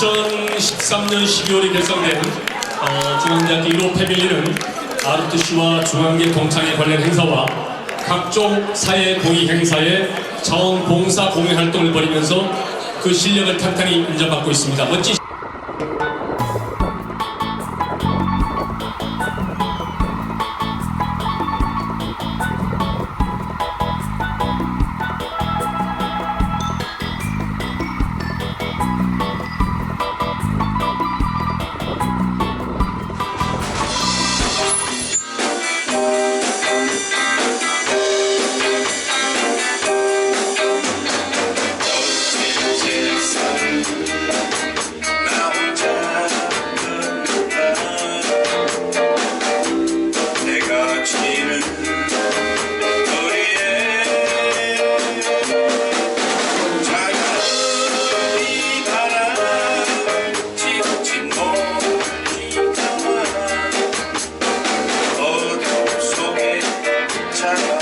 2013년 12월에 결성된 어, 중앙대학교 1호 패밀리는 ROTC와 중앙계 동창회 관련 행사와 각종 사회 공익 행사에 자원봉사 공익 활동을 벌이면서 그 실력을 탄탄히 인정받고 있습니다. 멋진 turn